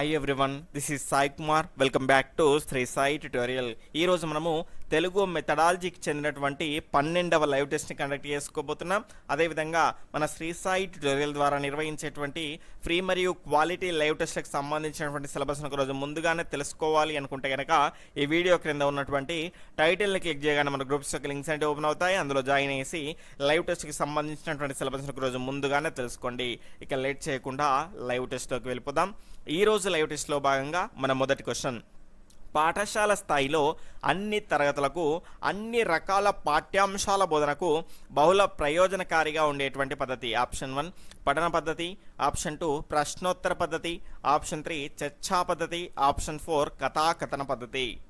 Hi everyone this is Sai Kumar welcome back to Sri Sai tutorial ఈరోజు మనము తెలుగు మెథడాలజీకి చెందినటువంటి పన్నెండవ లైవ్ టెస్ట్ని కండక్ట్ చేసుకోబోతున్నాం. అదేవిధంగా మన శ్రీ సాయి ట్యుటోరియల్ ద్వారా నిర్వహించేటువంటి ఫ్రీ మరియు క్వాలిటీ లైవ్ టెస్ట్లకు సంబంధించినటువంటి సిలబస్ను ఒకరోజు ముందుగానే తెలుసుకోవాలి అనుకుంటే కనుక ఈ వీడియో క్రింద ఉన్నటువంటి టైటిల్ని క్లిక్ చేయగానే మన గ్రూప్స్ యొక్క లింక్స్ అనేవి ఓపెన్ అవుతాయి. అందులో జాయిన్ చేసి లైవ్ టెస్ట్కి సంబంధించినటువంటి సిలబస్ను ఒకరోజు ముందుగానే తెలుసుకోండి. ఇక లేట్ చేయకుండా లైవ్ టెస్ట్లోకి వెళ్ళిపోదాం. ఈ రోజు లైవ్ టెస్ట్లో భాగంగా మన మొదటి క్వశ్చన్ పాఠశాల స్థాయిలో అన్ని తరగతులకు అన్ని రకాల పాఠ్యాంశాల బోధనకు బహుళ ప్రయోజనకారిగా ఉండేటువంటి పద్ధతి. ఆప్షన్ వన్ పఠన పద్ధతి. ఆప్షన్ టూ ప్రశ్నోత్తర పద్ధతి. ఆప్షన్ త్రీ చర్చా పద్ధతి. ఆప్షన్ ఫోర్ కథాకథన పద్ధతి.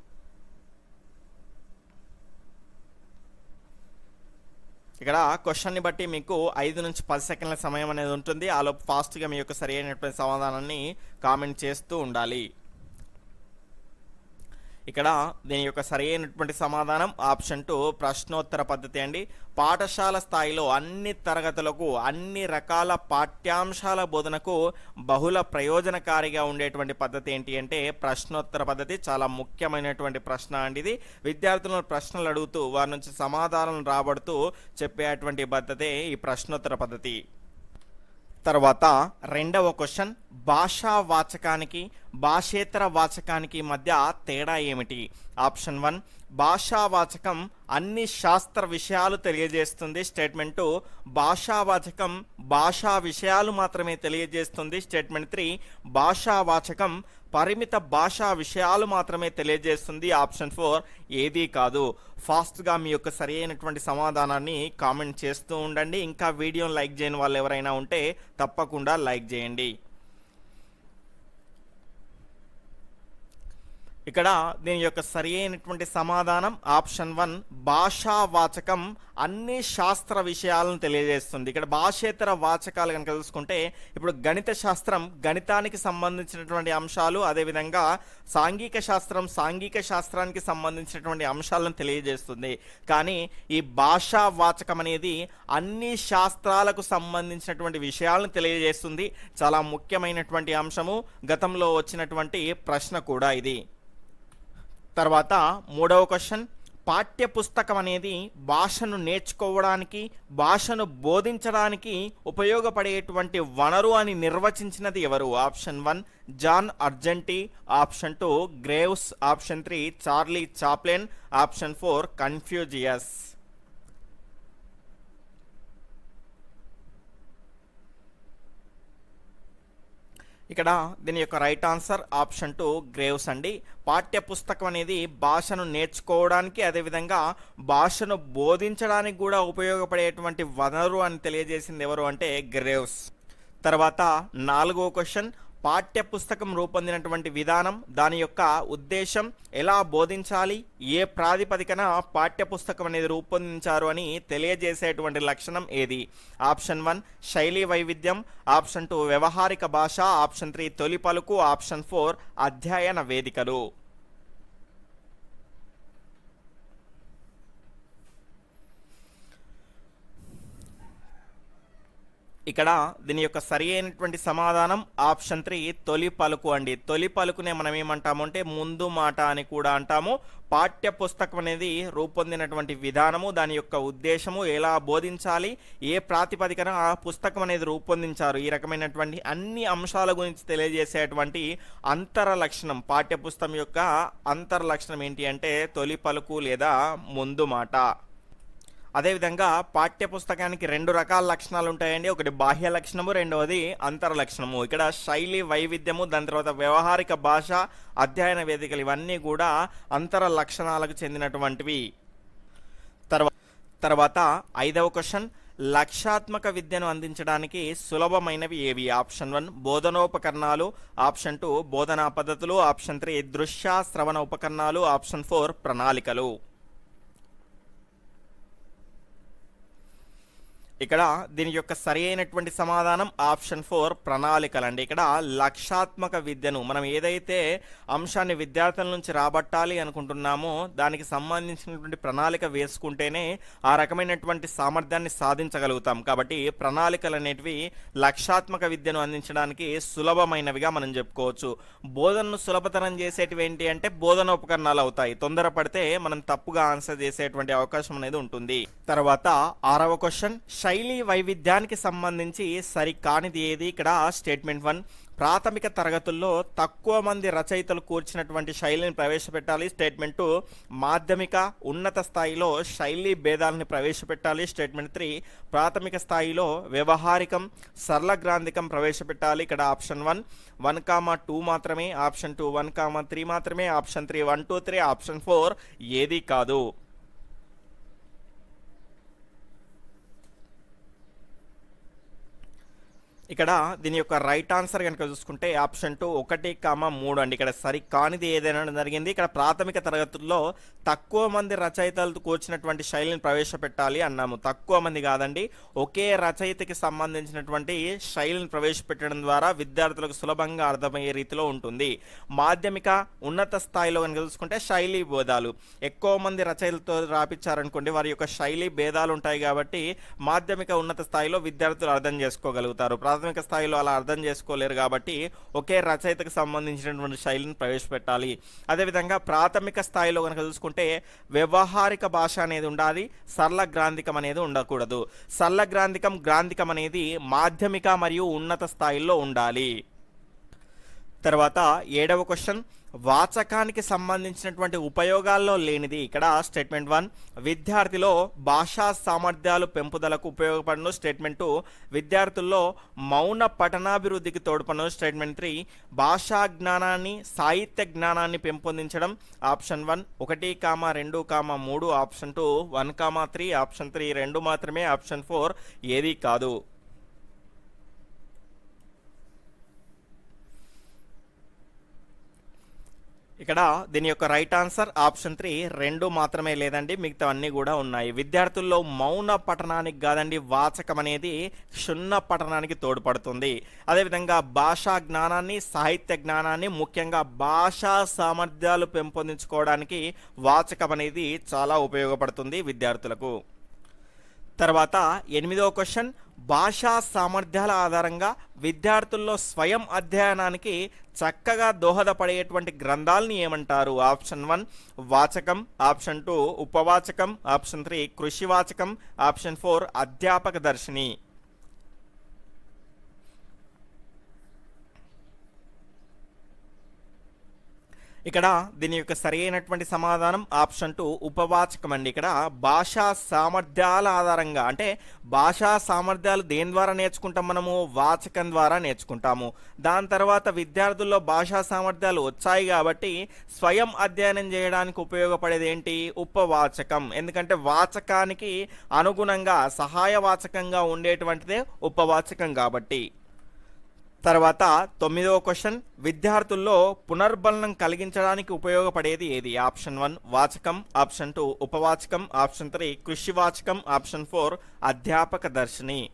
ఇక్కడ క్వశ్చన్ని బట్టి మీకు ఐదు నుంచి పది సెకండ్ల సమయం అనేది ఉంటుంది. ఆలోపు ఫాస్ట్గా మీ యొక్క సరి అయినటువంటి సమాధానాన్ని కామెంట్ చేస్తూ ఉండాలి. ఇక్కడ దీని యొక్క సరైనటువంటి సమాధానం ఆప్షన్ టూ ప్రశ్నోత్తర పద్ధతి అండి. పాఠశాల స్థాయిలో అన్ని తరగతులకు అన్ని రకాల పాఠ్యాంశాల బోధనకు బహుళ ప్రయోజనకారిగా ఉండేటువంటి పద్ధతి ఏంటి అంటే ప్రశ్నోత్తర పద్ధతి చాలా ముఖ్యమైనటువంటి ప్రశ్న అండి ఇది. విద్యార్థులను ప్రశ్నలు అడుగుతూ వారి నుంచి సమాధానం రాబడుతూ చెప్పేటువంటి పద్ధతే ఈ ప్రశ్నోత్తర పద్ధతి. తర్వాత రెండవ క్వశ్చన్ భాషా వాచకానికి భాషేతర వాచకానికి మధ్య తేడా ఏమిటి? ఆప్షన్ వన్ భాషా వాచకం అన్ని శాస్త్ర విషయాలు తెలియజేస్తుంది. స్టేట్మెంట్ భాషావాచకం భాషా వాచకం భాషా విషయాలు మాత్రమే తెలియజేస్తుంది. స్టేట్మెంట్ త్రీ భాషావాచకం పరిమిత భాషా విషయాలు మాత్రమే తెలియజేస్తుంది. ఆప్షన్ ఫోర్ ఏదీ కాదు. ఫాస్ట్గా మీ యొక్క సరి అయినటువంటి సమాధానాన్ని కామెంట్ చేస్తూ ఉండండి. ఇంకా వీడియోని లైక్ చేయని వాళ్ళు ఎవరైనా ఉంటే తప్పకుండా లైక్ చేయండి. ఇక్కడ దీని యొక్క సరి అయినటువంటి సమాధానం ఆప్షన్ వన్ భాషా వాచకం అన్ని శాస్త్ర విషయాలను తెలియజేస్తుంది. ఇక్కడ భాషేతర వాచకాలు కనుక చూసుకుంటే ఇప్పుడు గణిత శాస్త్రం గణితానికి సంబంధించినటువంటి అంశాలు అదేవిధంగా సాంఘిక శాస్త్రం సాంఘిక శాస్త్రానికి సంబంధించినటువంటి అంశాలను తెలియజేస్తుంది. కానీ ఈ భాషా వాచకం అనేది అన్ని శాస్త్రాలకు సంబంధించినటువంటి విషయాలను తెలియజేస్తుంది. చాలా ముఖ్యమైనటువంటి అంశము. గతంలో వచ్చినటువంటి ప్రశ్న కూడా ఇది. తర్వాత మూడవ క్వశ్చన్ పాఠ్య పుస్తకం అనేది భాషను నేర్చుకోవడానికి భాషను బోధించడానికి ఉపయోగపడేటువంటి వనరు అని నిర్వచించినది ఎవరు? Option one John Argenti. Option two Graves. Option three Charlie Chaplin. Option four Confucius. ఇక్కడ దీని యొక్క right answer option two Graves అండి. పాఠ్య పుస్తకం అనేది భాషను నేర్చుకోవడానికి అదేవిధంగా భాషను బోధించడానికి కూడా ఉపయోగపడేటువంటి వనరు అని తెలియజేసింది ఎవరు అంటే గ్రేవ్స్ తర్వాత నాలుగో క్వశ్చన్ పాఠ్య పుస్తకం రూపొందినటువంటి విధానం దాని యొక్క ఉద్దేశం ఎలా బోధించాలి ఏ ప్రాతిపదికన పాఠ్య పుస్తకం అనేది రూపొందించారు అని తెలియజేసేటువంటి లక్షణం ఏది? ఆప్షన్ వన్ శైలి వైవిధ్యం. ఆప్షన్ టూ వ్యవహారిక భాష. ఆప్షన్ త్రీ తొలి పలుకు. ఆప్షన్ ఫోర్ అధ్యయన వేదికలు. ఇక్కడ దీని యొక్క సరి అయినటువంటి సమాధానం ఆప్షన్ త్రీ తొలి పలుకు అండి. తొలి పలుకునే మనం ఏమంటాము అంటే ముందు మాట అని కూడా అంటాము. పాఠ్య పుస్తకం అనేది రూపొందినటువంటి విధానము దాని యొక్క ఉద్దేశము ఎలా బోధించాలి ఏ ప్రాతిపదికన ఆ పుస్తకం అనేది రూపొందించారు ఈ రకమైనటువంటి అన్ని అంశాల గురించి తెలియజేసేటువంటి అంతర లక్షణం పాఠ్య పుస్తకం యొక్క అంతర లక్షణం ఏంటి అంటే తొలి పలుకు లేదా ముందు మాట. అదేవిధంగా పాఠ్య పుస్తకానికి రెండు రకాల లక్షణాలు ఉంటాయండి. ఒకటి బాహ్య లక్షణము రెండవది అంతర లక్షణము. ఇక్కడ శైలి వైవిధ్యము దాని తర్వాత వ్యవహారిక భాష అధ్యయన వేదికలు ఇవన్నీ కూడా అంతర లక్షణాలకు చెందినటువంటివి. తర్వా తర్వాత ఐదవ క్వశ్చన్. లక్షాత్మక విద్యను అందించడానికి సులభమైనవి ఏవి? ఆప్షన్ వన్ బోధనోపకరణాలు. ఆప్షన్ టూ బోధనా పద్ధతులు. ఆప్షన్ త్రీ దృశ్య శ్రవణ ఉపకరణాలు. ఆప్షన్ ఫోర్ ప్రణాళికలు. ఇక్కడ దీని యొక్క సరి అయినటువంటి సమాధానం ఆప్షన్ ఫోర్ ప్రణాళికలండి ఇక్కడ లక్షాత్మక విద్యను మనం ఏదైతే అంశాన్ని విద్యార్థుల నుంచి రాబట్టాలి అనుకుంటున్నామో దానికి సంబంధించినటువంటి ప్రణాళిక వేసుకుంటేనే ఆ రకమైనటువంటి సామర్థ్యాన్ని సాధించగలుగుతాం. కాబట్టి ప్రణాళికలు అనేటివి లక్షాత్మక విద్యను అందించడానికి సులభమైనవిగా మనం చెప్పుకోవచ్చు. బోధనను సులభతరం చేసేటివి ఏంటి అంటే బోధన ఉపకరణాలు అవుతాయి. తొందరపడితే మనం తప్పుగా ఆన్సర్ చేసేటువంటి అవకాశం అనేది ఉంటుంది. తర్వాత ఆరవ క్వశ్చన్ శైలి వైవిధ్యానికి సంబంధించి సరికానిది ఏది? ఇక్కడ స్టేట్మెంట్ వన్. ప్రాథమిక తరగతుల్లో తక్కువ మంది రచయితలు కూర్చినటువంటి శైలిని ప్రవేశపెట్టాలి. స్టేట్మెంట్ టూ మాధ్యమిక ఉన్నత స్థాయిలో శైలి భేదాలని ప్రవేశపెట్టాలి. స్టేట్మెంట్ త్రీ ప్రాథమిక స్థాయిలో వ్యవహారికం సరళ గ్రాంధికం ప్రవేశపెట్టాలి. ఇక్కడ option one. One comma two మాత్రమే option two one comma three మాత్రమే option three one two three option four ఏది కాదు. ఇక్కడ దీని యొక్క రైట్ ఆన్సర్ కనుక చూసుకుంటే ఆప్షన్ టూ ఒకటి కామ మూడు అండి. ఇక్కడ సరి కానిది ఏదైనా జరిగింది. ఇక్కడ ప్రాథమిక తరగతుల్లో తక్కువ మంది రచయితలతో కూర్చున్నటువంటి శైలిని ప్రవేశపెట్టాలి అన్నాము. తక్కువ మంది కాదండి. ఒకే రచయితకి సంబంధించినటువంటి శైలిని ప్రవేశపెట్టడం ద్వారా విద్యార్థులకు సులభంగా అర్థమయ్యే రీతిలో ఉంటుంది. మాధ్యమిక ఉన్నత స్థాయిలో కనుక చూసుకుంటే శైలి బోధాలు. ఎక్కువ మంది రచయితలతో రాపించారనుకోండి వారి యొక్క శైలి భేదాలు ఉంటాయి కాబట్టి మాధ్యమిక ఉన్నత స్థాయిలో విద్యార్థులు అర్థం చేసుకోగలుగుతారు. ప్రాథమిక స్థాయిలో అలా అర్థం చేసుకోలేరు కాబట్టి ఒకే రచయితకు సంబంధించినటువంటి శైలిని ప్రవేశపెట్టాలి. అదేవిధంగా ప్రాథమిక స్థాయిలో కనుక చూసుకుంటే వ్యవహారిక భాష అనేది ఉండాలి సరళ గ్రాంధికం అనేది ఉండకూడదు. సరళ గ్రాంధికం గ్రాంధికం అనేది మాధ్యమిక మరియు ఉన్నత స్థాయిలో ఉండాలి. తర్వాత ఏడవ క్వశ్చన్. వాచకానికి సంబంధించినటువంటి ఉపయోగాల్లో లేనిది. ఇక్కడ స్టేట్మెంట్ వన్. విద్యార్థిలో భాషా సామర్థ్యాలు పెంపుదలకు ఉపయోగపడను స్టేట్మెంట్ టూ. విద్యార్థుల్లో మౌన పఠనాభివృద్ధికి తోడ్పడను స్టేట్మెంట్ త్రీ. భాషా జ్ఞానాన్ని సాహిత్య జ్ఞానాన్ని పెంపొందించడం ఆప్షన్ వన్. ఒకటి కామ రెండు కామ మూడు option two. One comma three option three రెండు మాత్రమే ఆప్షన్ ఫోర్ ఏది కాదు. ఇక్కడ దీని యొక్క రైట్ ఆన్సర్ ఆప్షన్ త్రీ రెండు మాత్రమే లేదండి మిగతా అన్ని కూడా ఉన్నాయి. విద్యార్థుల్లో మౌన పఠనానికి కాదండి వాచకం అనేది క్షుణ్ణ పఠనానికి తోడ్పడుతుంది. అదేవిధంగా భాషా జ్ఞానాన్ని సాహిత్య జ్ఞానాన్ని ముఖ్యంగా భాషా సామర్థ్యాలు పెంపొందించుకోవడానికి వాచకం అనేది చాలా ఉపయోగపడుతుంది విద్యార్థులకు. తర్వాత ఎనిమిదవ క్వశ్చన్ భాషా సామర్థ్యాల ఆధారంగా విద్యార్థుల్లో స్వయం అధ్యయనానికి చక్కగా దోహదపడేటువంటి గ్రంథాలని ఏమంటారు? ఆప్షన్ వన్ వాచకం. ఆప్షన్ టూ ఉపవాచకం. ఆప్షన్ త్రీ కృషివాచకం. ఆప్షన్ ఫోర్ అధ్యాపక దర్శిని. ఇక్కడ దీని యొక్క సరి అయినటువంటి సమాధానం ఆప్షన్ టూ ఉపవాచకం అండి ఇక్కడ భాషా సామర్థ్యాల ఆధారంగా అంటే భాషా సామర్థ్యాలు దేని ద్వారా నేర్చుకుంటాం మనము? వాచకం ద్వారా నేర్చుకుంటాము. దాని తర్వాత విద్యార్థుల్లో భాషా సామర్థ్యాలు వచ్చాయి కాబట్టి స్వయం అధ్యయనం చేయడానికి ఉపయోగపడేది ఏంటి? ఉపవాచకం. ఎందుకంటే వాచకానికి అనుగుణంగా సహాయ వాచకంగా ఉండేటువంటిదే ఉపవాచకం కాబట్టి. తర్వాత తొమ్మిదవ క్వశ్చన్ విద్యార్థుల్లో పునర్బలనం కలిగించడానికి ఉపయోగపడేది ఏది? ఆప్షన్ వన్ వాచకం. ఆప్షన్ టూ ఉపవాచకం. ఆప్షన్ త్రీ కృషివాచకం. ఆప్షన్ ఫోర్ అధ్యాపక దర్శిని.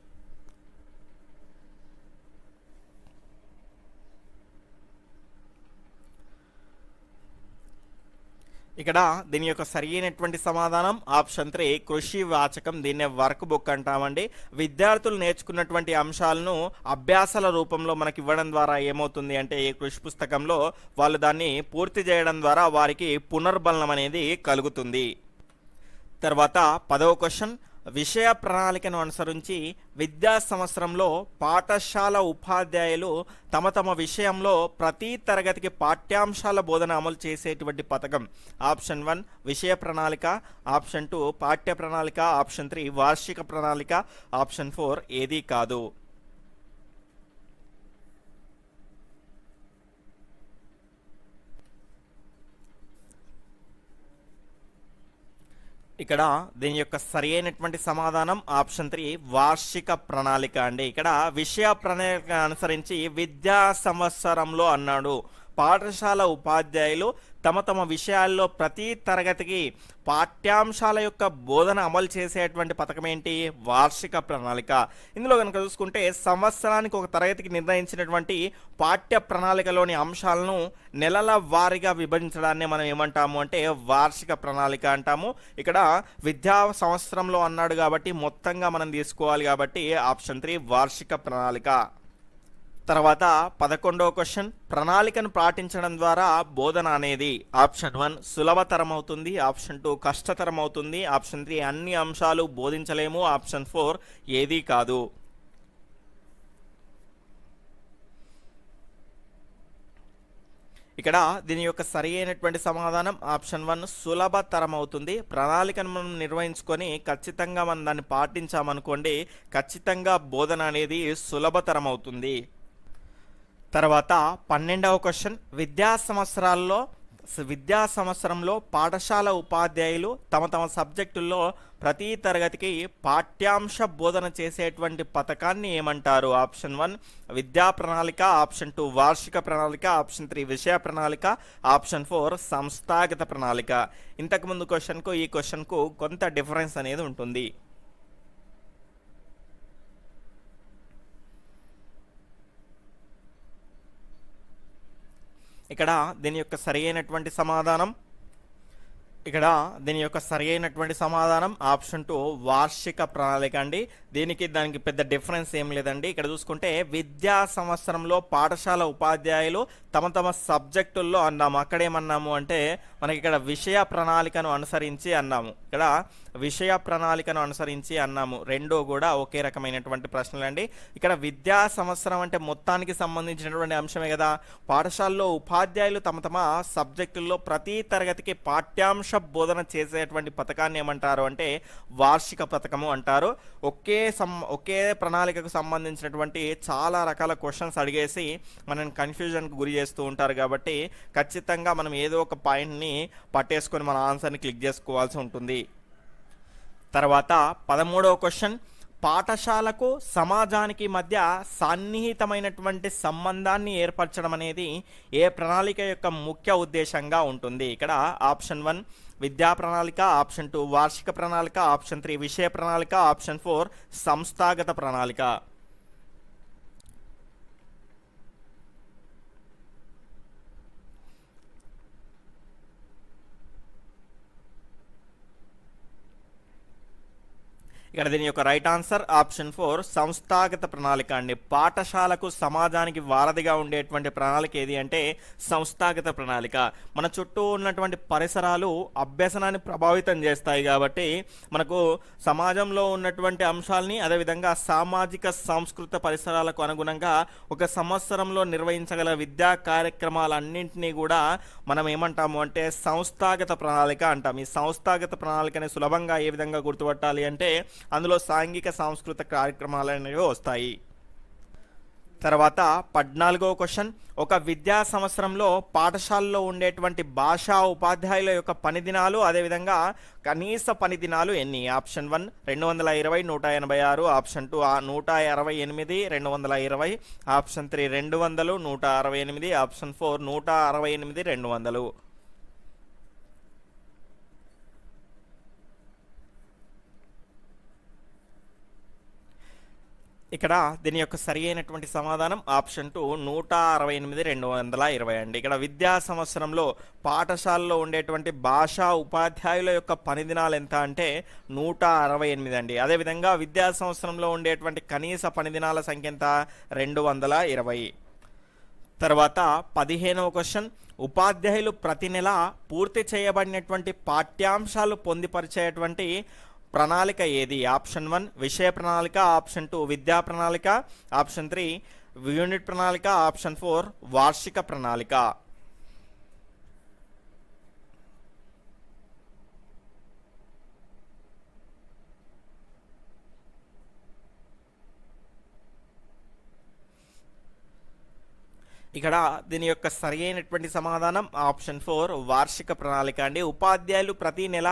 ఇక్కడ దీని యొక్క సరైనటువంటి సమాధానం ఆప్షన్ త్రీ కృషి వాచకం దీన్నే వర్క్ బుక్ అంటామండి. విద్యార్థులు నేర్చుకున్నటువంటి అంశాలను అభ్యాసాల రూపంలో మనకి ఇవ్వడం ద్వారా ఏమవుతుంది అంటే ఈ కృషి పుస్తకంలో వాళ్ళు దాన్ని పూర్తి చేయడం ద్వారా వారికి పునర్బలనం అనేది కలుగుతుంది. తర్వాత పదవ క్వశ్చన్ విషయ ప్రణాళికను అనుసరించి విద్యా సంవత్సరంలో పాఠశాల ఉపాధ్యాయులు తమ తమ విషయంలో ప్రతి తరగతికి పాఠ్యాంశాల బోధన అమలు చేసేటువంటి పథకం. ఆప్షన్ వన్ విషయ ప్రణాళిక. ఆప్షన్ టూ పాఠ్య ప్రణాళిక. ఆప్షన్ త్రీ వార్షిక ప్రణాళిక. ఆప్షన్ ఫోర్ ఏదీ కాదు. ఇక్కడ దీని యొక్క సరి అయినటువంటి సమాధానం ఆప్షన్ త్రీ వార్షిక ప్రణాళిక అండి. ఇక్కడ విషయ ప్రణాళిక అనుసరించి విద్యా సంవత్సరంలో అన్నాడు. పాఠశాల ఉపాధ్యాయులు తమ తమ విషయాల్లో ప్రతి తరగతికి పాఠ్యాంశాల యొక్క బోధన అమలు చేసేటువంటి పథకం ఏంటి? వార్షిక ప్రణాళిక. ఇందులో కనుక చూసుకుంటే సంవత్సరానికి ఒక తరగతికి నిర్ణయించినటువంటి పాఠ్య ప్రణాళికలోని అంశాలను నెలల వారీగా విభజించడాన్ని మనం ఏమంటాము అంటే వార్షిక ప్రణాళిక అంటాము. ఇక్కడ విద్యా సంవత్సరంలో అన్నాడు కాబట్టి మొత్తంగా మనం తీసుకోవాలి కాబట్టి ఆప్షన్ త్రీ వార్షిక ప్రణాళిక. తర్వాత పదకొండవ క్వశ్చన్. ప్రణాళికను పాటించడం ద్వారా బోధన అనేది ఆప్షన్ వన్ సులభతరం అవుతుంది ఆప్షన్ టూ కష్టతరం అవుతుంది ఆప్షన్ త్రీ అన్ని అంశాలు బోధించలేము ఆప్షన్ ఫోర్ ఏదీ కాదు. ఇక్కడ దీని యొక్క సరి అయినటువంటి సమాధానం ఆప్షన్ వన్ సులభతరం అవుతుంది ప్రణాళికను మనం నిర్వహించుకొని ఖచ్చితంగా మనం దాన్ని పాటించామనుకోండి ఖచ్చితంగా బోధన అనేది సులభతరం అవుతుంది తర్వాత పన్నెండవ క్వశ్చన్ విద్యా సంవత్సరాల్లో విద్యా సంవత్సరంలో పాఠశాల ఉపాధ్యాయులు తమ తమ సబ్జెక్టుల్లో ప్రతి తరగతికి పాఠ్యాంశ బోధన చేసేటువంటి పథకాన్ని ఏమంటారు? ఆప్షన్ వన్ విద్యా ప్రణాళిక. ఆప్షన్ టూ వార్షిక ప్రణాళిక. ఆప్షన్ త్రీ విషయ ప్రణాళిక. ఆప్షన్ ఫోర్ సంస్థాగత ప్రణాళిక. ఇంతకుముందు క్వశ్చన్కు ఈ క్వశ్చన్కు కొంత డిఫరెన్స్ అనేది ఉంటుంది. ఇక్కడ దీని యొక్క సరి అయినటువంటి సమాధానం. ఇక్కడ దీని యొక్క సరి అయినటువంటి సమాధానం ఆప్షన్ టూ వార్షిక ప్రణాళిక అండి. దీనికి దానికి పెద్ద డిఫరెన్స్ ఏం లేదండి. ఇక్కడ చూసుకుంటే విద్యా సంవత్సరంలో పాఠశాల ఉపాధ్యాయులు తమ తమ సబ్జెక్టుల్లో అన్నాము. అక్కడేమన్నాము అంటే మనకి ఇక్కడ విషయ ప్రణాళికను అనుసరించి అన్నాము. ఇక్కడ విషయ ప్రణాళికను అనుసరించి అన్నాము. రెండో కూడా ఒకే రకమైనటువంటి ప్రశ్నలండి. ఇక్కడ విద్యా సంవత్సరం అంటే మొత్తానికి సంబంధించినటువంటి అంశమే కదా. పాఠశాలలో ఉపాధ్యాయులు తమ తమ సబ్జెక్టుల్లో ప్రతి తరగతికి పాఠ్యాంశ బోధన చేసేటువంటి పథకాన్ని ఏమంటారు అంటే వార్షిక పథకము అంటారు. ఒకే సం ఒకే ప్రణాళికకు సంబంధించినటువంటి చాలా రకాల క్వశ్చన్స్ అడిగేసి మనం కన్ఫ్యూజన్కి గురి చేస్తూ ఉంటారు కాబట్టి ఖచ్చితంగా మనం ఏదో ఒక పాయింట్ని పట్టేసుకొని మన ఆన్సర్ని క్లిక్ చేసుకోవాల్సి ఉంటుంది. తర్వాత పదమూడవ క్వశ్చన్. పాఠశాలకు సమాజానికి మధ్య సన్నిహితమైనటువంటి సంబంధాన్ని ఏర్పరచడం అనేది ఏ ప్రణాళిక యొక్క ముఖ్య ఉద్దేశంగా ఉంటుంది? ఇక్కడ ఆప్షన్ వన్ విద్యా ప్రణాళిక. ఆప్షన్ టూ వార్షిక ప్రణాళిక. ఆప్షన్ త్రీ విషయ ప్రణాళిక. ఆప్షన్ ఫోర్ సంస్థాగత ప్రణాళిక. ఇక్కడ దీని యొక్క రైట్ ఆన్సర్ ఆప్షన్ ఫోర్ సంస్థాగత ప్రణాళిక అండి. పాఠశాలకు సమాజానికి వారధిగా ఉండేటువంటి ప్రణాళిక ఏది అంటే సంస్థాగత ప్రణాళిక. మన చుట్టూ ఉన్నటువంటి పరిసరాలు అభ్యసనాన్ని ప్రభావితం చేస్తాయి కాబట్టి మనకు సమాజంలో ఉన్నటువంటి అంశాలని అదేవిధంగా సామాజిక సాంస్కృతిక పరిసరాలకు అనుగుణంగా ఒక సంవత్సరంలో నిర్వహించగల విద్యా కార్యక్రమాలన్నింటినీ కూడా మనం ఏమంటాము అంటే సంస్థాగత ప్రణాళిక అంటాం. ఈ సంస్థాగత ప్రణాళికని సులభంగా ఏ విధంగా గుర్తుపట్టాలి అంటే అందులో సాంఘిక సాంస్కృతిక కార్యక్రమాలు అనేవి వస్తాయి. తర్వాత పద్నాలుగో క్వశ్చన్. ఒక విద్యా సంవత్సరంలో పాఠశాలలో ఉండేటువంటి భాషా ఉపాధ్యాయుల యొక్క పని దినాలు అదేవిధంగా కనీస పని దినాలు ఎన్ని? ఆప్షన్ వన్ రెండు వందల ఇరవై నూట ఎనభై ఆరు. ఆప్షన్ టూ నూట అరవై ఎనిమిది రెండు వందల ఇరవై. ఆప్షన్ త్రీ రెండు వందలు నూట అరవై ఎనిమిది. ఆప్షన్ ఫోర్ నూట అరవై ఎనిమిది రెండు వందలు ఇక్కడ దీని యొక్క సరి అయినటువంటి సమాధానం ఆప్షన్ టూ నూట అరవై ఎనిమిది రెండు వందల ఇరవై అండి. ఇక్కడ విద్యా సంవత్సరంలో పాఠశాలలో ఉండేటువంటి భాషా ఉపాధ్యాయుల యొక్క పని దినాలు ఎంత అంటే నూట అరవై ఎనిమిది అండి. అదేవిధంగా విద్యా సంవత్సరంలో ఉండేటువంటి కనీస పని దినాల సంఖ్య ఎంత? రెండు వందల ఇరవై. తర్వాత పదిహేనవ క్వశ్చన్ ఉపాధ్యాయులు ప్రతి నెల పూర్తి చేయబడినటువంటి పాఠ్యాంశాలు పొందిపరిచేటువంటి ప్రణాళిక ఏది? ఆప్షన్ వన్ విషయ ప్రణాళిక. ఆప్షన్ టూ విద్యా ప్రణాళిక. ఆప్షన్ త్రీ యూనిట్ ప్రణాళిక. ఆప్షన్ ఫోర్ వార్షిక ప్రణాళిక. ఇక్కడ దీని యొక్క సరి అయినటువంటి సమాధానం ఆప్షన్ ఫోర్ వార్షిక ప్రణాళిక అండి. ఉపాధ్యాయులు ప్రతి నెల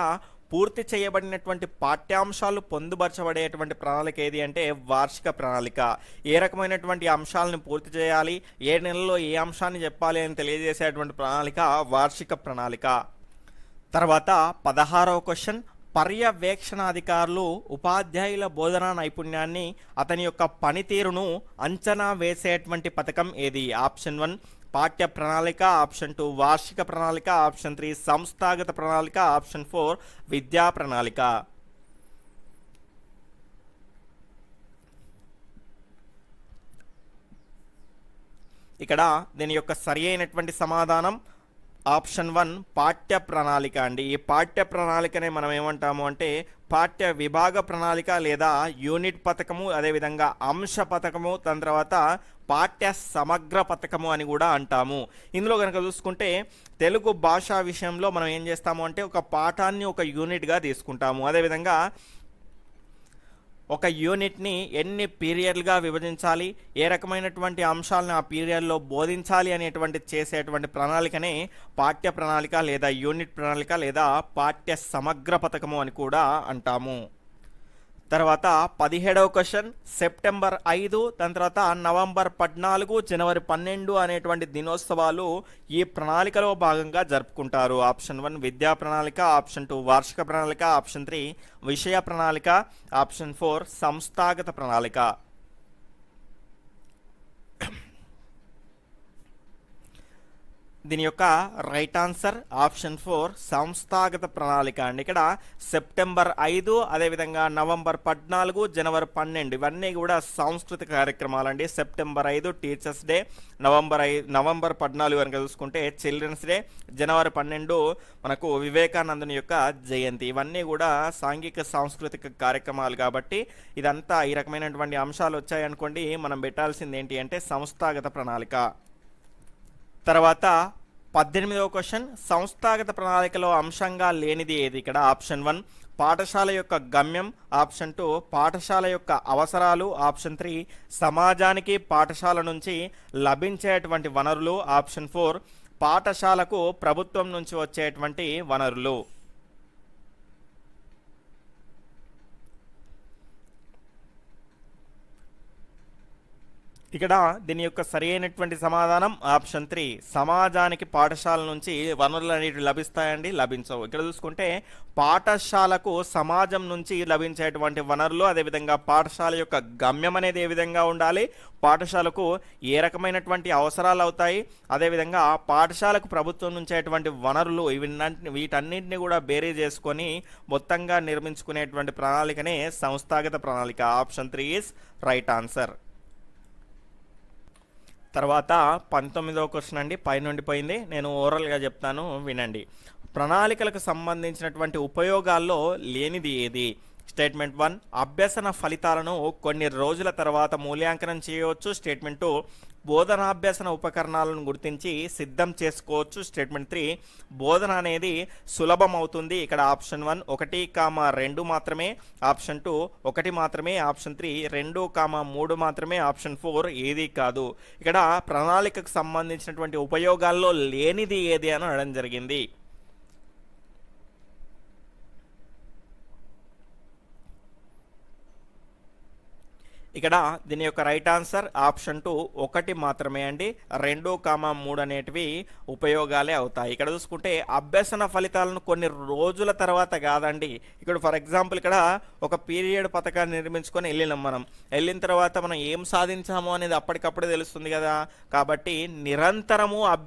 పూర్తి చేయబడినటువంటి పాఠ్యాంశాలు పొందుపరచబడేటువంటి ప్రణాళిక ఏది అంటే వార్షిక ప్రణాళిక. ఏ రకమైనటువంటి అంశాలను పూర్తి చేయాలి? ఏ నెలలో ఏ అంశాన్ని చెప్పాలి అని తెలియజేసేటువంటి ప్రణాళిక వార్షిక ప్రణాళిక. తర్వాత పదహారవ క్వశ్చన్. పర్యవేక్షణాధికారులు ఉపాధ్యాయుల బోధనా నైపుణ్యాన్ని అతని యొక్క పనితీరును అంచనా వేసేటువంటి పథకం ఏది? ఆప్షన్ వన్ పాఠ్య ప్రణాళిక ఆప్షన్ టూ వార్షిక ప్రణాళిక ఆప్షన్ త్రీ సంస్థాగత ప్రణాళిక ఆప్షన్ ఫోర్ విద్యా ప్రణాళిక. ఇక్కడ దీని యొక్క సరి అయినటువంటి సమాధానం ఆప్షన్ వన్ పాఠ్య ప్రణాళిక అండి. ఈ పాఠ్య ప్రణాళికనే మనం ఏమంటాము అంటే పాఠ్య విభాగ ప్రణాళిక లేదా యూనిట్ పథకము అదేవిధంగా అంశ పథకము దాని తర్వాత పాఠ్య సమగ్ర పథకము అని కూడా అంటాము. ఇందులో కనుక చూసుకుంటే తెలుగు భాష విషయంలో మనం ఏం చేస్తాము అంటే ఒక పాఠాన్ని ఒక యూనిట్గా తీసుకుంటాము. అదేవిధంగా ఒక యూనిట్ని ఎన్ని పీరియడ్లుగా విభజించాలి ఏ రకమైనటువంటి అంశాలను ఆ పీరియడ్లో బోధించాలి అనేటువంటి చేసేటువంటి ప్రణాళికనే పాఠ్య ప్రణాళిక లేదా యూనిట్ ప్రణాళిక లేదా పాఠ్య సమగ్ర పథకము అని కూడా అంటాము. తర్వాత పదిహేడవ క్వశ్చన్ సెప్టెంబర్ ఐదు దాని తర్వాత నవంబర్ పద్నాలుగు జనవరి పన్నెండు అనేటువంటి దినోత్సవాలు ఈ ప్రణాళికలో భాగంగా జరుపుకుంటారు. ఆప్షన్ వన్ విద్యా ప్రణాళిక ఆప్షన్ టూ వార్షిక ప్రణాళిక ఆప్షన్ త్రీ విషయ ప్రణాళిక ఆప్షన్ ఫోర్ సంస్థాగత ప్రణాళిక. దీని యొక్క రైట్ ఆన్సర్ ఆప్షన్ ఫోర్ సంస్థాగత ప్రణాళిక అండి. ఇక్కడ సెప్టెంబర్ ఐదు అదేవిధంగా నవంబర్ పద్నాలుగు జనవరి పన్నెండు ఇవన్నీ కూడా సాంస్కృతిక కార్యక్రమాలండి. సెప్టెంబర్ ఐదు టీచర్స్ డే. నవంబర్ ఐ నవంబర్ పద్నాలుగు కనుక చూసుకుంటే చిల్డ్రన్స్ డే జనవరి పన్నెండు మనకు వివేకానందుని యొక్క జయంతి. ఇవన్నీ కూడా సాంఘిక సాంస్కృతిక కార్యక్రమాలు కాబట్టి ఇదంతా ఈ రకమైనటువంటి అంశాలు వచ్చాయనుకోండి. మనం పెట్టాల్సింది ఏంటి అంటే సంస్థాగత ప్రణాళిక. తర్వాత పద్దెనిమిదవ క్వశ్చన్ సంస్థాగత ప్రణాళికలో అంశంగా లేనిది ఏది? ఇక్కడ ఆప్షన్ వన్ పాఠశాల యొక్క గమ్యం. ఆప్షన్ టూ పాఠశాల యొక్క అవసరాలు. ఆప్షన్ త్రీ సమాజానికి పాఠశాల నుంచి లభించేటువంటి వనరులు. ఆప్షన్ ఫోర్ పాఠశాలకు ప్రభుత్వం నుంచి వచ్చేటువంటి వనరులు. ఇక్కడ దీని యొక్క సరి అయినటువంటి సమాధానం ఆప్షన్ త్రీ. సమాజానికి పాఠశాల నుంచి వనరులు అనేవి లభిస్తాయండి లభించవు. ఇక్కడ చూసుకుంటే పాఠశాలకు సమాజం నుంచి లభించేటువంటి వనరులు అదేవిధంగా పాఠశాల యొక్క గమ్యం అనేది ఏ విధంగా ఉండాలి పాఠశాలకు ఏ రకమైనటువంటి అవసరాలు అవుతాయి అదేవిధంగా పాఠశాలకు ప్రభుత్వం నుంచేటువంటి వనరులు ఇవి వీటన్నింటినీ కూడా బేరీ చేసుకొని మొత్తంగా నిర్మించుకునేటువంటి ప్రణాళికనే సంస్థాగత ప్రణాళిక. Option three is right answer. తర్వాత పంతొమ్మిదవ క్వశ్చన్ అండి పైనుండి పోయింది. నేను ఓవరాల్గా చెప్తాను వినండి. ప్రణాళికలకు సంబంధించినటువంటి ఉపయోగాల్లో లేనిది ఏది? స్టేట్మెంట్ వన్ అభ్యసన ఫలితాలను కొన్ని రోజుల తర్వాత మూల్యాంకనం చేయవచ్చు. స్టేట్మెంట్ టూ బోధనాభ్యసన ఉపకరణాలను గుర్తించి సిద్ధం చేసుకోవచ్చు. స్టేట్మెంట్ త్రీ బోధన అనేది సులభం అవుతుంది ఇక్కడ ఆప్షన్ వన్ ఒకటి కామ రెండు మాత్రమే ఆప్షన్ టూ ఒకటి మాత్రమే ఆప్షన్ త్రీ రెండు కామ మూడు మాత్రమే ఆప్షన్ ఫోర్ ఏది కాదు. ఇక్కడ ప్రణాళికకు సంబంధించినటువంటి ఉపయోగాల్లో లేనిది ఏది అని అడగడం జరిగింది. ఇక్కడ దీని యొక్క రైట్ ఆన్సర్ ఆప్షన్ టూ ఒకటి మాత్రమే అండి. రెండు కామా మూడు అనేటివి ఉపయోగాలే అవుతాయి. ఇక్కడ చూసుకుంటే అభ్యసన ఫలితాలను కొన్ని రోజుల తర్వాత కాదండి. ఇక్కడ ఫర్ ఎగ్జాంపుల్ ఇక్కడ ఒక పీరియడ్ పథకాన్ని నిర్మించుకొని వెళ్ళినాం మనం. వెళ్ళిన తర్వాత మనం ఏం సాధించాము అనేది అప్పటికప్పుడే తెలుస్తుంది కదా. కాబట్టి నిరంతరము అభ్య